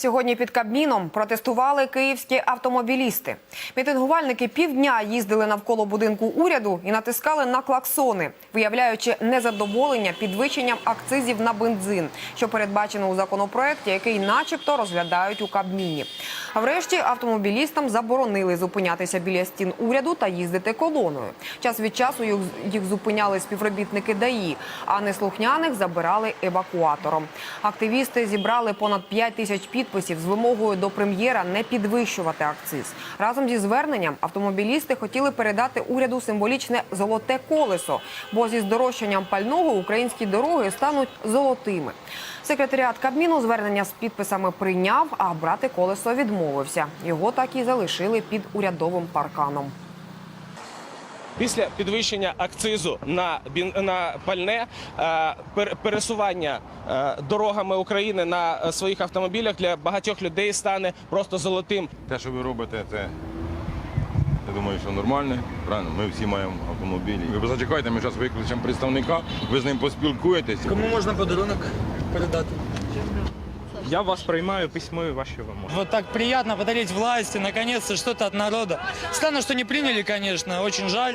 Сьогодні під Кабміном протестували київські автомобілісти. Мітингувальники півдня їздили навколо будинку уряду і натискали на клаксони, виявляючи незадоволення підвищенням акцизів на бензин, що передбачено у законопроекті, який, начебто, розглядають у Кабміні. А врешті автомобілістам заборонили зупинятися біля стін уряду та їздити колоною. Час від часу їх, зупиняли співробітники ДАІ, а неслухняних забирали евакуатором. Активісти зібрали понад 5 тисяч підписів з вимогою до прем'єра не підвищувати акциз. Разом зі зверненням автомобілісти хотіли передати уряду символічне золоте колесо, бо зі здорожчанням пального українські дороги стануть золотими. Секретаріат Кабміну звернення з підписами прийняв, а брати колесо відмовився. Його так і залишили під урядовим парканом. Після підвищення акцизу на на пальне е, пересування е, дорогами України на своїх автомобілях для багатьох людей стане просто золотим. Те, що ви робите, це я думаю, що нормально. Правильно, ми всі маємо автомобілі. Ви зачекайте, ми зараз викличемо представника, ви з ним поспілкуєтесь. Кому можна подарунок передати? Я вас приймаю письмові ваші вимоги. Вот так приятно подарить власти, наконец-то что-то от народа. Странно, что не приняли, конечно, очень жаль.